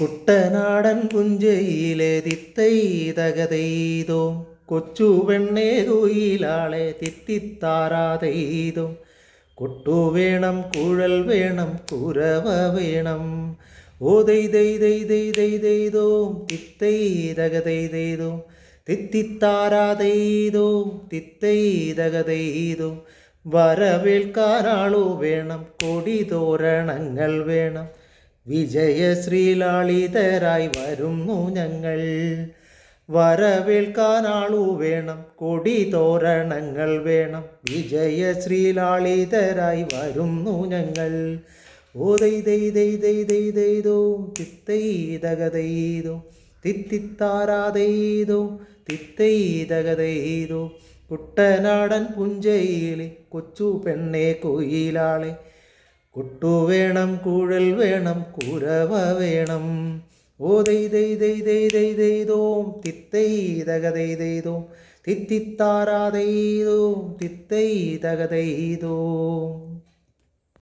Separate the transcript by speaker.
Speaker 1: കുട്ടനാടൻ പുഞ്ചയിലെ തിത്തൈതകതെയ്തോ കൊച്ചു പെണ്ണേ കുയിലാളെ തിത്തിത്താറാതെയ്തോ കൊട്ടു വേണം കുഴൽ വേണം കുരവ വേണം. ഓ ദൈ ദൈ ദൈ ദൈ ദൈ ദൈതോ. തിത്തൈതകതെയ്തോ തിത്തിത്താറാതെയ്തോ തിത്തൈതകതെയ്തോ വരവേൽക്കാനാളു വേണം കൊടി തോരണങ്ങൾ വേണം. വിജയശ്രീലാളിതരായി വരുന്നു ഞങ്ങൾ. വരവേൽക്കാനാളു വേണം കൊടി തോരണങ്ങൾ വേണം. വിജയശ്രീലാളിതരായി വരുന്നു ഞങ്ങൾ. ഓ ദൈ ദൈ ദൈ ദൈ ദൈ ദൈതോ തിത്തൈതകതെയ്തോ തിത്തിത്താരാതെയ്തോ തിത്തൈതകതെയ്തോ കുട്ടനാടൻ പുഞ്ചയിലെ കൊച്ചു പെണ്ണെ കൊയിലാളെ. കുട്ടു വേണം കുഴൽ വേണം കുരവ വേണം. ഓ ദൈ ദൈ ദൈ ദൈ ദൈ ദൈതോം തിത്തൈ തിത്തൈ തകതൈതോ